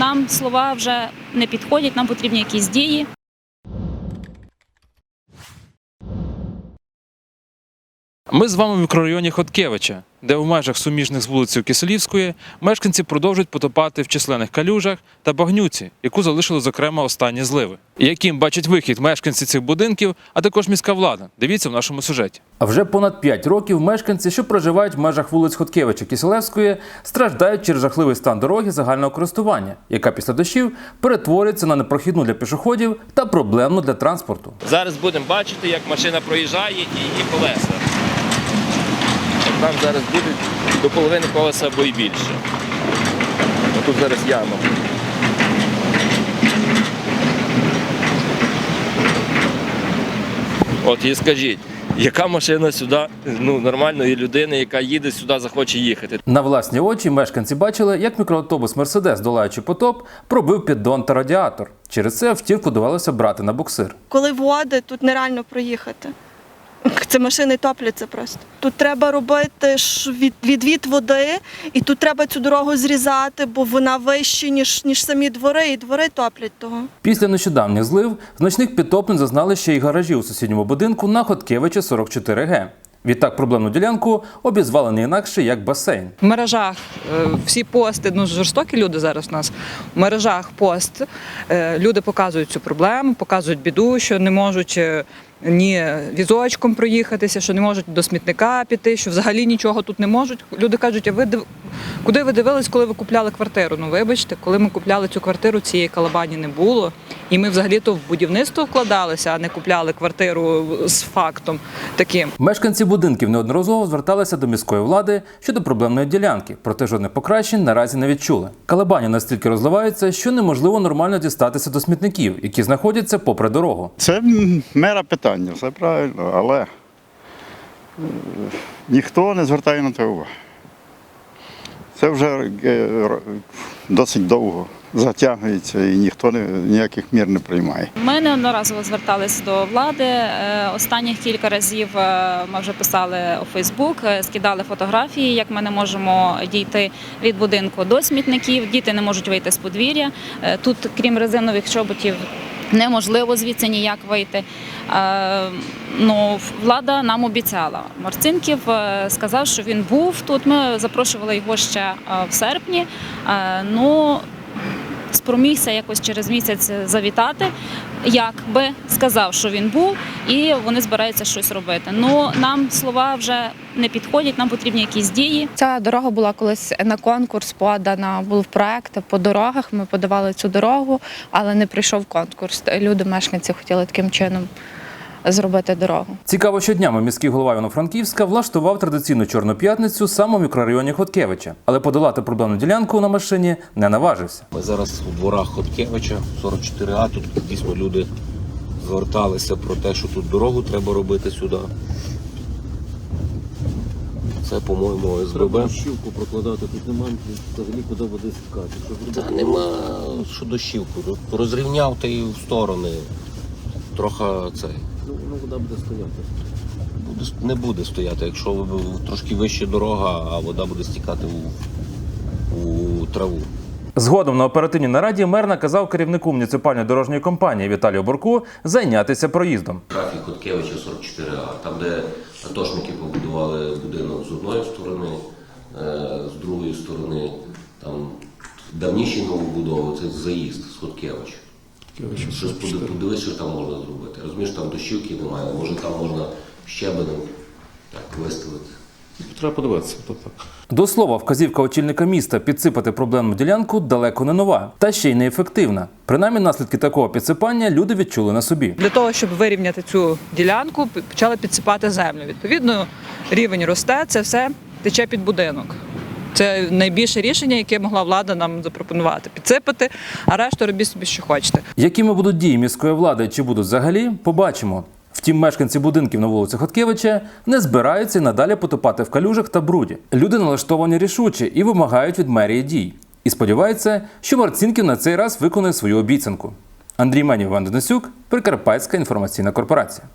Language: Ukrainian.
нам слова вже не підходять, нам потрібні якісь дії. Ми з вами в мікрорайоні Хоткевича, де в межах суміжних з вулицею Киселівської мешканці продовжують потопати в численних калюжах та багнюці, яку залишили зокрема останні зливи. Яким бачать вихід мешканці цих будинків, а також міська влада. Дивіться в нашому сюжеті. А вже понад 5 років мешканці, що проживають в межах вулиць Хоткевича Киселевської, страждають через жахливий стан дороги загального користування, яка після дощів перетворюється на непрохідну для пішоходів та проблемну для транспорту. Зараз будемо бачити, як машина проїжджає і, і колеса. Там зараз будуть до половини колеса або й більше. Тут зараз яма. От і скажіть, яка машина сюди, ну, нормальної людини, яка їде сюди, захоче їхати? На власні очі мешканці бачили, як мікроавтобус Мерседес, долаючи потоп, пробив піддон та радіатор. Через це автівку довелося брати на буксир. Коли води, тут нереально проїхати. Це машини топляться просто. Тут треба робити ж від, відвід води, і тут треба цю дорогу зрізати, бо вона вища, ніж, ніж самі двори, і двори топлять того. Після нещодавніх злив значних підтоплень зазнали ще й гаражі у сусідньому будинку на Хоткевича 44Г. Відтак проблемну ділянку обізвали не інакше як басейн. В мережах е, всі пости, ну жорстокі люди зараз у нас. В мережах пост е, люди показують цю проблему, показують біду, що не можуть е, ні візочком проїхатися, що не можуть до смітника піти, що взагалі нічого тут не можуть. Люди кажуть, а ви див- куди ви дивились, коли ви купляли квартиру? Ну вибачте, коли ми купляли цю квартиру, цієї калабані не було. І ми взагалі-то в будівництво вкладалися, а не купляли квартиру з фактом таким. Мешканці будинків неодноразово зверталися до міської влади щодо проблемної ділянки, проте жодних покращень наразі не відчули. Калабані настільки розливаються, що неможливо нормально дістатися до смітників, які знаходяться попри дорогу. Це мера питання, все правильно, але е, ніхто не звертає на це уваги. Це вже е, досить довго затягується і ніхто не, ніяких мір не приймає. Ми неодноразово зверталися до влади. Е, Останніх кілька разів ми вже писали у Фейсбук, скидали фотографії, як ми не можемо дійти від будинку до смітників. Діти не можуть вийти з подвір'я. Тут, крім резинових чоботів, неможливо звідси ніяк вийти. Е, Ну, влада нам обіцяла. Марцинків е, сказав, що він був тут. Ми запрошували його ще е, в серпні. Ну, спромігся якось через місяць завітати, якби сказав, що він був, і вони збираються щось робити. Ну нам слова вже не підходять, нам потрібні якісь дії. Ця дорога була колись на конкурс подана, був проект по дорогах. Ми подавали цю дорогу, але не прийшов конкурс. Люди, мешканці, хотіли таким чином зробити дорогу. Цікаво, що днями міський голова Івано-Франківська влаштував традиційну чорну п'ятницю саме в мікрорайоні Хоткевича, але подолати проблемну ділянку на машині не наважився. Ми зараз у дворах Хоткевича, 44А. Тут дійсно люди зверталися про те, що тут дорогу треба робити сюди. Це, по-моєму, ОСББ. Щілку прокладати тут немає взагалі куди води стікати. Та нема що дощівку. Розрівняв та і в сторони. Трохи цей. Вода буде стояти. Буде, не буде стояти, якщо ви- трошки вище дорога, а вода буде стікати у, у траву. Згодом на оперативній нараді мер наказав керівнику муніципальної дорожньої компанії Віталію Бурку зайнятися проїздом. Трафік Хоткевича 44А, там, де атошники побудували будинок з одної сторони, е, з другої сторони, там давніші новобудови, це заїзд з Хоткевича. Щось поди- подивись, що там можна зробити. Розумієш, там дощівки немає, може там можна щебенем так виставити. Треба подивитися. То так. До слова, вказівка очільника міста підсипати проблемну ділянку далеко не нова, та ще й неефективна. Принаймні, наслідки такого підсипання люди відчули на собі. Для того, щоб вирівняти цю ділянку, почали підсипати землю. Відповідно, рівень росте, це все тече під будинок. Це найбільше рішення, яке могла влада нам запропонувати. Підсипати, а решту робіть собі, що хочете. Якими будуть дії міської влади чи будуть взагалі, побачимо. Втім, мешканці будинків на вулиці Хоткевича не збираються надалі потопати в калюжах та бруді. Люди налаштовані рішуче і вимагають від мерії дій. І сподіваються, що Марцінків на цей раз виконає свою обіцянку. Андрій Менів, Іван Денисюк, Прикарпатська інформаційна корпорація.